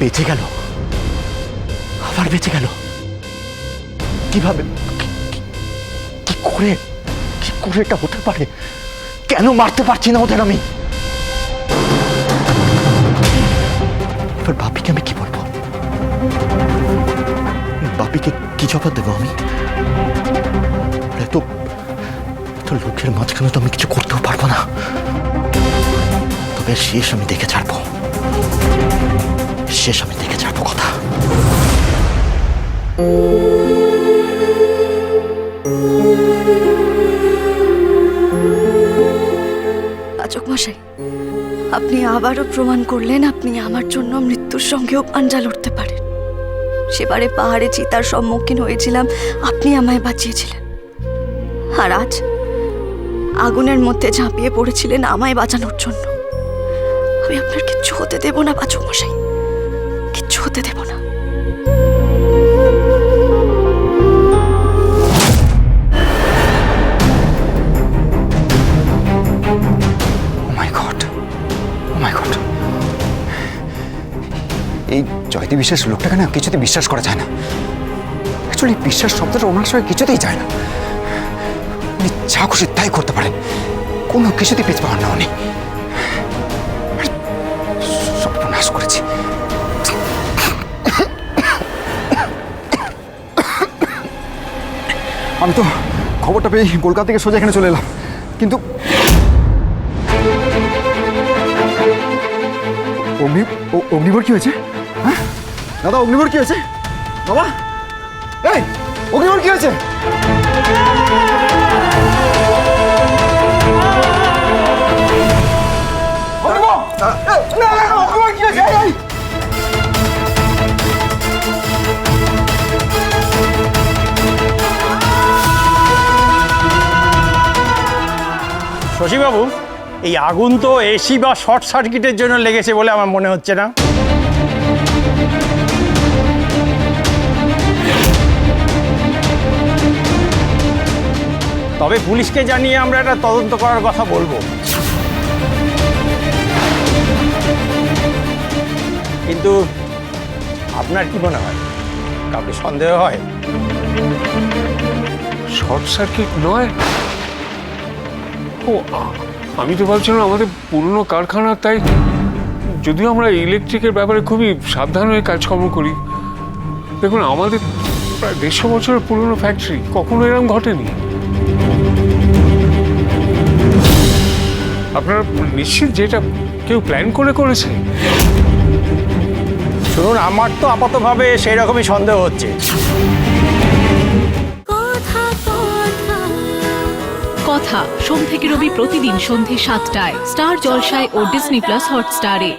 বেঁচে গেল? আবার বেঁচে গেল? কীভাবে? কি- করে, কি করে এটা হতে পারে? কেন মারতে পারছি না ওদের আমি? বাপিকে আমি কি বলব? বাপিকে কি জবাব দেবো আমি? এত এত লোকের মাঝখানে তো আমি কিছু করতেও পারব না। তবে শেষ আমি দেখে ছাড়বো। শেষ আমি দেখে ছাড়বো কথা। পাচক মশাই, আপনি আবারও প্রমাণ করলেন আপনি আমার জন্য মৃত্যুর সঙ্গেও পাঞ্জা লড়তে পারেন। সেবারে পাহাড়ে চিতার সম্মুখীন হয়েছিলাম, আপনি আমায় বাঁচিয়েছিলেন। আর আজ আগুনের মধ্যে ঝাঁপিয়ে পড়েছিলেন আমায় বাঁচানোর জন্য। আমি আপনার কিচ্ছু হতে দেব না পাচক মশাই। বিশ্বাস লোকটাকে না, কিছুতে বিশ্বাস করা যায় না। অ্যাকচুয়ালি বিশ্বাস শব্দটা ওনার সঙ্গে কিছুতেই যায় না। উনি যা খুশি তাই করতে পারেন। কোনো কিছুতেই পেছ পাওয়ার না উনি সর্বনাশ করেছি। আমি তো খবরটা পেয়ে কলকাতা থেকে সোজা এখানে চলে এলাম। কিন্তু অগ্নি অগ্নিভর কি হয়েছে? হ্যাঁ দাদা অগ্নিভর কি হয়েছে? বাবা! এই অগ্নিভর কি হয়েছে! শশীবাবু, এই আগুন তো এসি বা শর্ট সার্কিটের জন্য লেগেছে বলে আমার মনে হচ্ছে না। তবে পুলিশকে জানিয়ে আমরা একটা তদন্ত করার কথা বলব। কিন্তু আপনার কি মনে হয়? কাউকে সন্দেহ হয়? শর্ট সার্কিট নয়। ও আমি তো ভাবছিলাম আমাদের পুরনো কারখানা, তাই যদিও আমরা ইলেকট্রিকের ব্যাপারে খুবই সাবধান হয়ে কাজকর্ম করি। দেখুন, আমাদের প্রায় দেড়শো বছরের পুরনো ফ্যাক্টরি কখনো এরকম ঘটেনি। আপনারা নিশ্চিত যেটা কেউ প্ল্যান করে করেছে? শুনুন আমার তো আপাতভাবে সেই রকমই সন্দেহ হচ্ছে। কথা সোম থেকে রবি প্রতিদিন সন্ধে সাতটায়। স্টার জলসায় ও ডিসনি প্লাস হটস্টারে